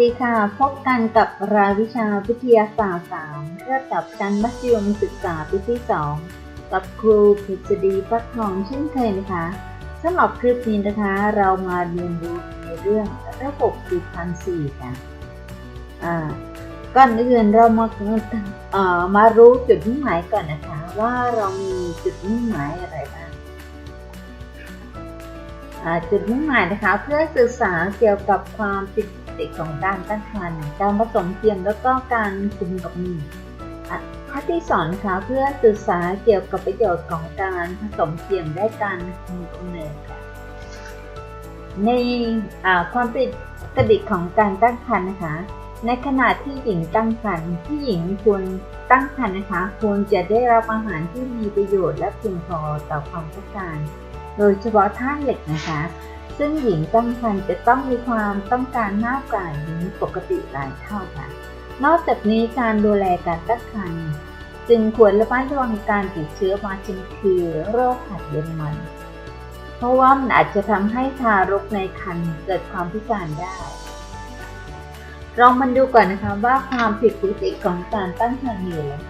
สวัสดีค่ะ พบกันกับรายวิชาวิทยาศาสตร์ 3 ระดับชั้นมัธยมศึกษาปีที่ 2 กับครูพิษฎีฟักทองเช่นเคยนะคะสำหรับคลิปนี้นะคะ เรามาเรียนรู้ในเรื่องระบบสืบพันธุ์สี่กันอ่าก่อนอื่นเรามาเอ่อมารู้จุดมุ่งหมายก่อนนะคะ ว่าเรามีจุดมุ่งหมายอะไรบ้างจุดมุ่งหมายนะคะเพื่อศึกษาเกี่ยวกับความผิด ปกติของการตั้งครรภ์การผสมเทียมแล้วก็การคุมกับมืออะข้อที่สองนะคะเพื่อศึกษาเกี่ยวกับประโยชน์ของการผสมเทียมและการคุมกำเนิดค่ะในอ่าความผิดปกติของการตั้งครรภ์นะคะ ในขณะที่หญิงตั้งครรภ์ที่หญิงควรตั้งครรภ์นะคะ ควรจะได้รับอาหารที่มีประโยชน์และเพียงพอต่อความต้องการ โดยเฉพาะธาตุเหล็กนะคะ ซึ่งหญิงตั้งครรภ์จะต้องมีความต้องการมากกว่าหญิงปกติหลายเท่าค่ะ นอกจากนี้การดูแลการตั้งครรภ์จึงควรระมัดระวังการติดเชื้อมาชินคือโรคหัดเย็นมัน เพราะว่ามันอาจจะทำให้ทารกในครรภ์เกิดความพิการได้ลองมาดูก่อนนะคะว่าความผิดปกติของการตั้งครรภ์มีอะไรบ้าง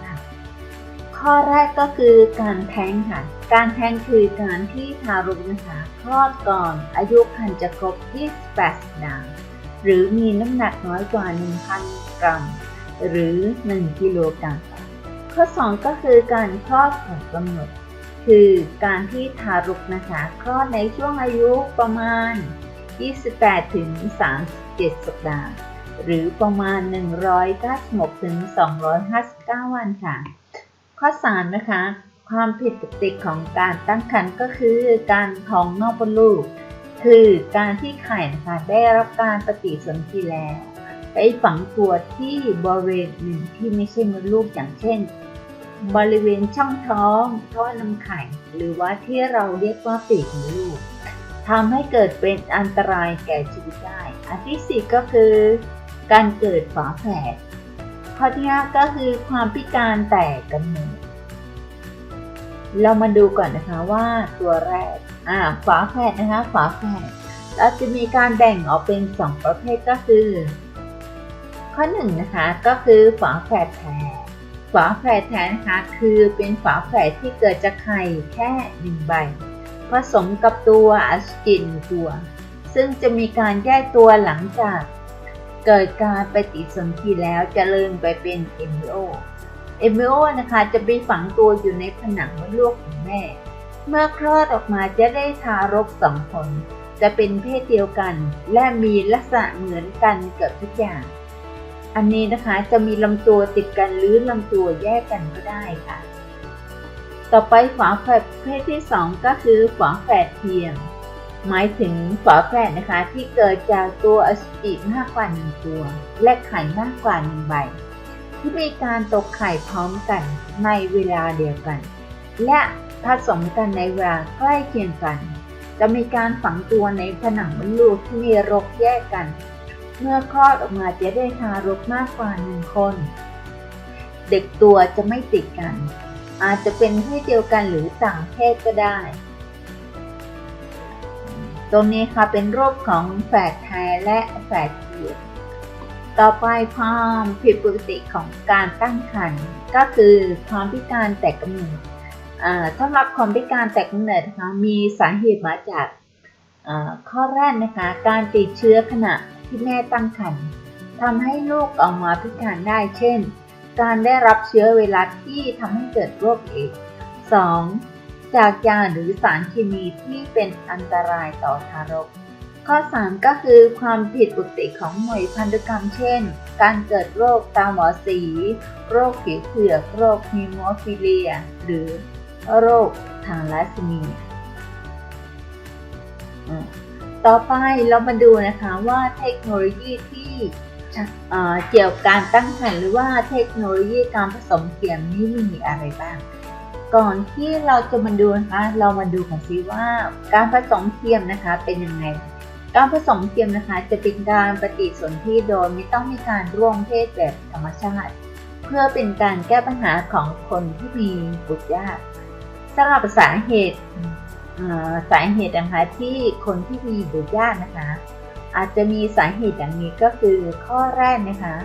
ข้อแรกก็คือการแท้งค่ะ การแท้งคือการที่ทารกนะคะคลอดก่อนอายุครรภ์จะครบ 28 สัปดาห์ หรือมีน้ำหนักน้อยกว่า 1,000 กรัม หรือ 1 กิโลกรัม ข้อ 2 ก็คือการคลอดก่อนกำหนด คือการที่ทารกนะคะคลอดในช่วงอายุประมาณ 28 ถึง 37 สัปดาห์ หรือประมาณ 196 ถึง 259 วันค่ะ ข้อ3นะคะ ความผิดปกติของการตั้งครรภ์ก็คือการท้องนอกมดลูก คือการที่ไข่นะคะได้รับการปฏิสนธิแล้วไปฝังตัวที่บริเวณอื่นที่ไม่ใช่มดลูกอย่างเช่น บริเวณช่องท้องท่อนำไข่ หรือว่าที่เราเรียกว่าปีกมดลูกทำให้เกิดเป็นอันตรายแก่ชีวิตได้ อันที่สี่ก็คือ การเกิดฝาแฝด ข้อที่ห้าก็คือความพิการแต่กำเนิด เรามาดูก่อนนะคะว่าตัวแรกอ่าฝาแฝดนะคะฝาแฝดเราจะมีการแบ่งออกเป็นสองประเภทก็คือ ข้อหนึ่งนะคะก็คือฝาแฝดแท้ฝาแฝดแท้นะคะคือเป็นฝาแฝดที่เกิดจากไข่แค่หนึ่งใบ ผสมกับตัวอสุจินตัว ซึ่งจะมีการแยกตัวหลังจาก เกิดการปฏิสนธิแล้วจเจริญไปเป็นเอมิโอ เอมิโอนะคะจะไปฝังตัวอยู่ในผนังมดลูกของแม่ เมื่อคลอดออกมาจะได้ทารกสองคน จะเป็นเพศเดียวกัน และมีลักษณะเหมือนกันเกือบทุกอย่าง อันนี้นะคะจะมีลำตัวติดกันหรือลำตัวแยกกันก็ได้ค่ะ ต่อไปฝาแฝดเพศที่ 2 ก็คือฝาแฝดเทียม หมายถึงฝาแฝดนะคะที่เกิดจากตัวอสุจิมากกว่าหนึ่งตัว และไข่มากกว่าหนึ่งใบ ที่มีการตกไข่พร้อมกันในเวลาเดียวกัน และผสมกันในเวลาใกล้เคียงกัน จะมีการฝังตัวในผนังมดลูกที่มีรกแยกกัน เมื่อคลอดออกมาจะได้ทารกมากกว่าหนึ่งคน เด็กตัวจะไม่ติดกัน อาจจะเป็นเพศเดียวกันหรือต่างเพศก็ได้ ตรงนี้ค่ะเป็นรูปของแฝดแท้และแฝดเทียมต่อไปความผิดปกติของการตั้งครรภ์ก็คือความพิการแต่กำเนิดอ่าสำหรับความพิการแต่กำเนิดนะคะมีสาเหตุมาจากข้อแรกนะคะการติดเชื้อขณะที่แม่ตั้งครรภ์ทำให้ลูกออกมาพิการได้เช่น การได้รับเชื้อไวรัสที่ทำให้เกิดโรคเอดส์ 2. จากยาหรือสารเคมีที่เป็นอันตรายต่อทารก ข้อ 3 ก็คือความผิดปกติของหน่วยพันธุกรรม เช่น การเกิดโรคตาหมอสี โรคผิวเผือกโรคฮีโมฟิเลีย หรือโรคทางลัสซีเมียต่อไปเรามาดูนะคะว่าเทคโนโลยีที่เอ่อเกี่ยวกับการตั้งครรภ์หรือว่าเทคโนโลยีการผสมเทียมนี้มีอะไรบ้าง ก่อนที่เราจะมาดูนะคะ เรามาดูกันซิว่า การผสมเทียมนะคะเป็นยังไง การผสมเทียมนะคะจะเป็นการปฏิสนธิโดยไม่ต้องมีการร่วมเพศแบบธรรมชาติ เพื่อเป็นการแก้ปัญหาของคนที่มีบุตรยากสำหรับสาเหตุสาเหตุนะคะที่คนที่มีบุตรยากนะคะ อาจจะมีสาเหตุอย่างนี้ก็คือข้อแรกนะคะ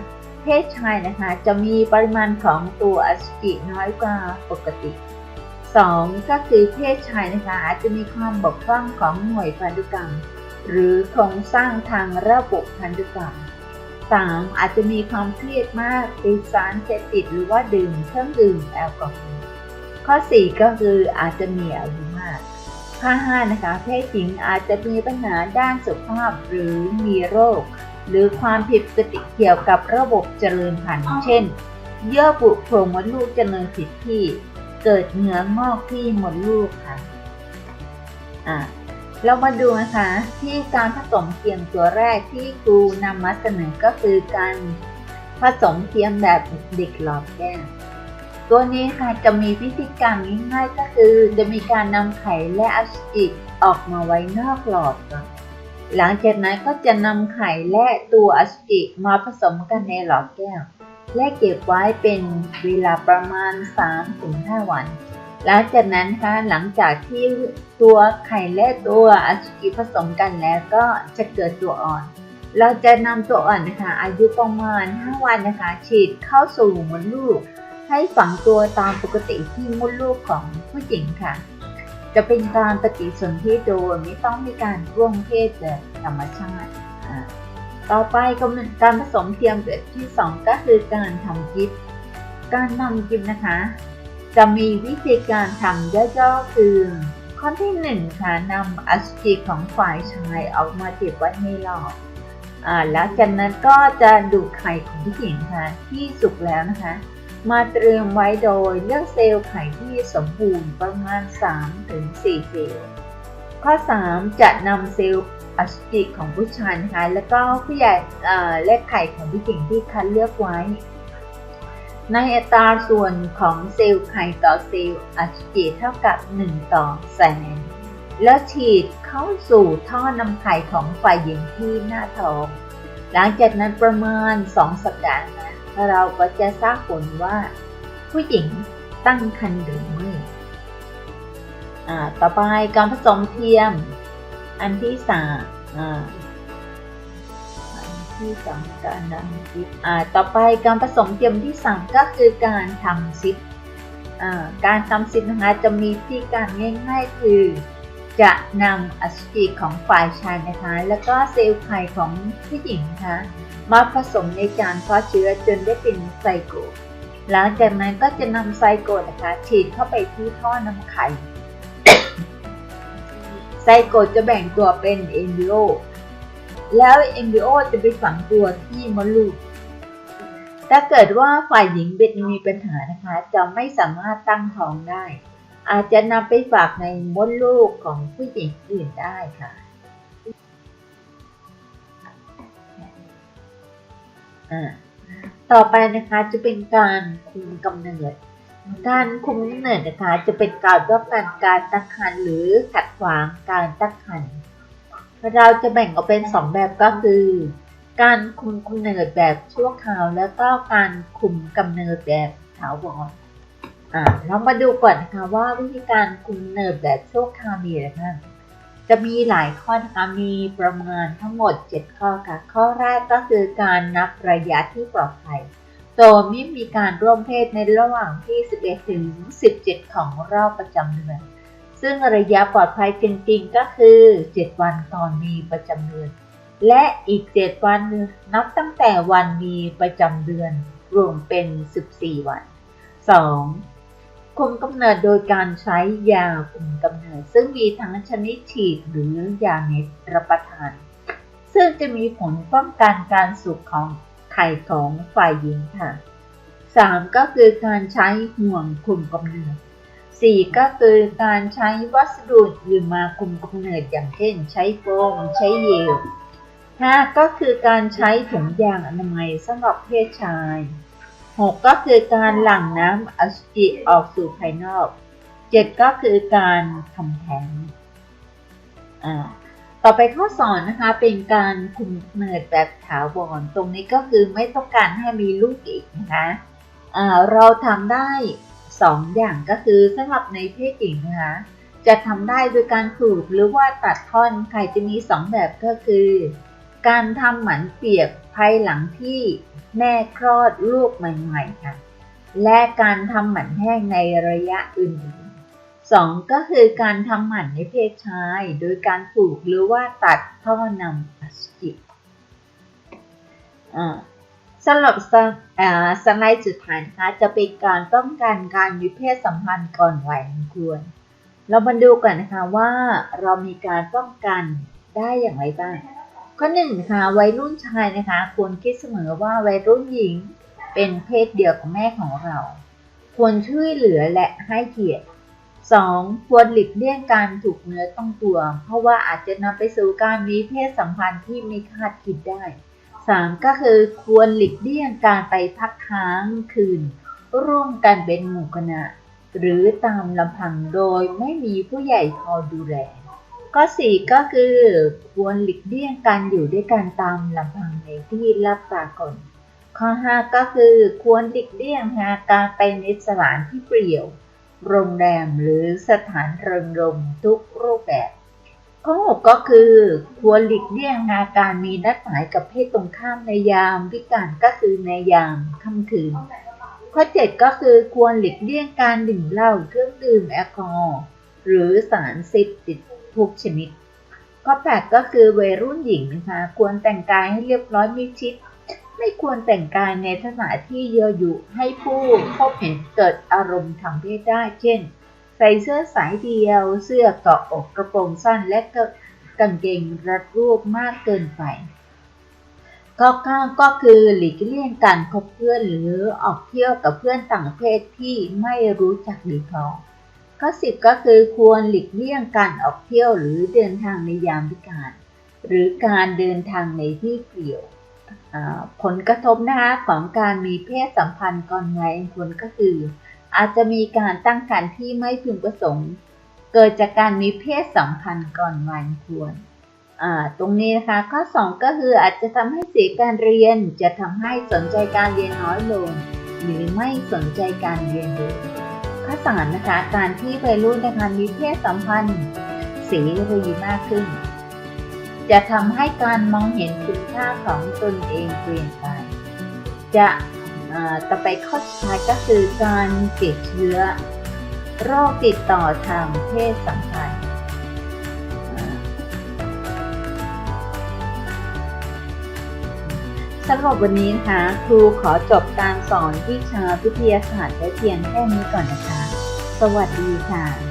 เพศชายนะคะจะมีปริมาณของตัวอสุจิน้อยกว่าปกติ 2. ก็คือเพศชายนะคะอาจจะมีความบกพร่องของหน่วยพันธุกรรม หรือโครงสร้างทางระบบพันธุกรรม 3. อาจจะมีความเครียดมากติดสารเสพติดหรือว่าดื่มเครื่องดื่มแอลกอฮอล์ข้อ 4 ก็คืออาจจะมีอายุมากข้อ5นะคะเพศหญิงอาจจะมีปัญหาด้านสุขภาพหรือมีโรค หรือความผิดปกติเกี่ยวกับระบบเจริญพันธุ์เช่น เยื่อบุโพรงมดลูกเจริญผิดที่ เกิดเนื้องอกที่หมดลูกค่ะอ่าเรามาดูนะคะที่การผสมเทียมตัวแรกที่ครูนำมาเสนอก็คือการผสมเทียมแบบเด็กหลอดแก้วตัวนี้ค่ะจะมีวิธีการง่ายๆก็คือจะมีการนำไข่และอสุจิออกมาไว้นอกหลอดก่อนหลังจากนั้นก็จะนำไข่และตัวอสุจิมาผสมกันในหลอดแก้ว และเก็บไว้เป็นเวลาประมาณ 3-5 วัน หลังจากนั้นค่ะหลังจากที่ตัวไข่และตัวอสุจิผสมกันแล้วก็จะเกิดตัวอ่อน เราจะนำตัวอ่อนนะคะอายุประมาณ 5 วันนะคะฉีดเข้าสู่มดลูก ให้ฝังตัวตามปกติที่มดลูกของผู้หญิงค่ะ จะเป็นการปฏิสนธิโดยไม่ต้องมีการร่วมเพศแบบธรรมชาติ ต่อไปการผสมเทียมแบบที่ 2 ก็คือการทำกิฟต์การทำกิฟต์นะคะ จะมีวิธีการทำย่อๆคือ ข้อที่ 1 ค่ะนำอสุจิของฝ่ายชายออกมาเก็บไว้ในหลอดแล้วจากนั้นก็จะดูดไข่ของผู้หญิงค่ะที่สุกแล้วนะคะ มาเตรียมไว้โดยเลือกเซลล์ไข่ที่สมบูรณ์ประมาณ 3-4 เซลล์ข้อ 3 จะนำเซลล์ อสุจิของผู้ชายนะคะแล้วก็ผู้ใหญ่และไข่ของผู้หญิงที่คัดเลือกไว้ ในอัตราส่วนของเซลล์ไข่ต่อเซลล์อสุจิเท่ากับ 1 ต่อแสนแล้วฉีดเข้าสู่ท่อนำไข่ของฝ่ายหญิงที่หน้าท้องหลังจากนั้นประมาณ2สัปดาห์นะเราก็จะทราบผลว่า ผู้หญิงตั้งครรภ์หรือไม่ต่อไปการผสมเทียม อันที่สามอ่าอันที่สองการนำซิปอ่าต่อไปการผสมเทียมที่สามก็คือการทำซิปอ่าการทำซิปนะคะจะมีวิธีการง่ายๆคือ จะนำอสุจิของฝ่ายชายนะคะ แล้วก็เซลล์ไข่ของผู้หญิงนะคะมาผสมในการเพาะเชื้อจนได้เป็นไซโกหลังจากนั้นก็จะนำไซโกนะคะฉีดเข้าไปที่ท่อนำไข่ ไซโกจะแบ่งตัวเป็นเอมบริโอ แล้วเอมบริโอจะไปฝังตัวที่มดลูก ถ้าเกิดว่าฝ่ายหญิงเบ็ดมีปัญหานะคะ จะไม่สามารถตั้งท้องได้ อาจจะนำไปฝากในมดลูกของผู้หญิงอื่นได้ค่ะต่อไปนะคะจะเป็นการคุมกำเนิด การคุมกำเนิดนะคะจะเป็นการป้องกันการตั้งครรภ์หรือขัดขวางการตั้งครรภ์เราจะแบ่งออกเป็น 2 แบบก็คือ การคุมกำเนิดแบบชั่วคราว แล้วก็การคุมกำเนิดแบบถาวรอ่าเรามาดูก่อนนะคะว่าวิธีการคุมกำเนิดแบบชั่วคราวมีอะไรบ้างจะมีหลายข้อนะคะมีประมาณทั้งหมด 7 ข้อค่ะ ข้อแรกก็คือการนับระยะที่ปลอดภัย โดยไม่มีการร่วมเพศในระหว่างที่ 11 ถึง 17 ของรอบประจำเดือน ซึ่งระยะปลอดภัยจริงๆ ก็คือ 7 วันตอนมีประจำเดือน และอีก 7 วันนับตั้งแต่วันมีประจำเดือน รวมเป็น 14 วัน 2. คุมกำเนิดโดยการใช้ยาคุมกำเนิด ซึ่งมีทั้งชนิดฉีดหรือยาเม็ดรับประทาน ซึ่งจะมีผลป้องกันการสุกของ ไข่ของฝ่ายหญิงค่ะ 3. ก็คือการใช้ห่วงคุมกำเนิด 4. ก็คือการใช้วัสดุอื่นมาคุมกำเนิดอย่างเช่น ใช้โฟมใช้เยล 5. ก็คือการใช้ถุงยางอนามัยสำหรับเพศชาย 6. ก็คือการหลั่งน้ำอสุจิออกสู่ภายนอก 7. ก็คือการทำแท้งอ่า ต่อไปข้อสอนนะคะเป็นการคุมเนิดแบบถาวรตรงนี้ก็คือไม่ต้องการให้มีลูกอีกนะคะเราทำได้ 2 อย่างก็คือสำหรับในเพศหญิงนะคะจะทำได้โดยการขูดหรือว่าตัดท่อนไข่จะมี 2 แบบก็คือ การทำหมันเปียกภายหลังที่แม่คลอดลูกใหม่ๆค่ะและการทำหมันแห้งในระยะอื่น ๆสองก็คือการทำหมันในเพศชาย โดยการปลูกหรือว่าตัดท่อนำอสุจิอ่าสำหรับสสไลด์สุดท้ายนะคะจะเป็นการป้องกันการมีเพศสัมพันธ์ก่อนวัยอันควร เรามาดูกันนะคะว่าเรามีการป้องกันได้อย่างไรบ้าง ข้อหนึ่งนะคะวัยรุ่นชายนะคะควรคิดเสมอว่าวัยรุ่นหญิงเป็นเพศเดียวกับแม่ของเรา ควรช่วยเหลือและให้เกียรติ 2. ควรหลีกเลี่ยงการถูกเนื้อต้องตัว เพราะว่าอาจจะนำไปสู่การมีเพศสัมพันธ์ที่ไม่คาดคิดได้ 3. ก็คือควรหลีกเลี่ยงการไปพักค้างคืน ร่วมกันเป็นหมู่คณะ หรือตามลำพังโดยไม่มีผู้ใหญ่คอยดูแลข้อ4ก็คือควรหลีกเลี่ยงการอยู่ด้วยกันตามลำพังในที่รับตากลข้อ 5 ก็คือควรหลีกเลี่ยงหาการไปในสถานที่เปลี่ยว โรงแรมหรือสถานเริงรมย์ทุกรูปแบบ ข้อ6ก็คือควรหลีกเลี่ยงหาการมีนัดหมายกับเพศตรงข้ามในยามวิกาลก็คือในยามค่ำคืน ข้อ7ก็คือควรหลีกเลี่ยงการดื่มเหล้าเครื่องดื่มแอลกอฮอล์หรือสารเสพติดทุกชนิด ข้อ8ก็คือวัยรุ่นหญิงนะคะควรแต่งกายให้เรียบร้อยมิดชิด ไม่ควรแต่งกายในลักษณะที่เยอยุให้ผู้พบเห็นเกิดอารมณ์ทางเพศได้ เช่น ใส่เสื้อสายเดียว เสื้อเกาะอกกระโปรงสั้นและก็กางเกงรัดรูปมากเกินไปข้อ9ก็คือหลีกเลี่ยงการคบเพื่อนหรือออกเที่ยวกับเพื่อนต่างเพศที่ไม่รู้จักดีพอข้อ10ก็คือควรหลีกเลี่ยงการออกเที่ยวหรือเดินทางในยามวิกาลหรือการเดินทางในที่เปลี่ยว ผลกระทบนะคะของการมีเพศสัมพันธ์ก่อนวัยอันควรก็คือ อาจจะมีการตั้งครรภ์ที่ไม่พึงประสงค์ เกิดจากการมีเพศสัมพันธ์ก่อนวัยอันควรตรงนี้นะคะข้อ 2 ก็คืออาจจะทำให้เสียการเรียนจะทำให้สนใจการเรียนน้อยลง หรือไม่สนใจการเรียนเลยข้อสามนะคะการที่วัยรุ่นนะคะมีเพศสัมพันธ์เสรีมากขึ้น จะทำให้การมองเห็นคุณค่าของตนเองเปลี่ยนไป จะต่อไปข้อสุดท้ายก็คือการติดเชื้อ โรคติดต่อทางเพศสัมพันธ์สำหรับวันนี้นะคะครูขอจบการสอนวิชาวิทยาศาสตร์ไว้เพียงแค่นี้ก่อนนะคะ สวัสดีค่ะ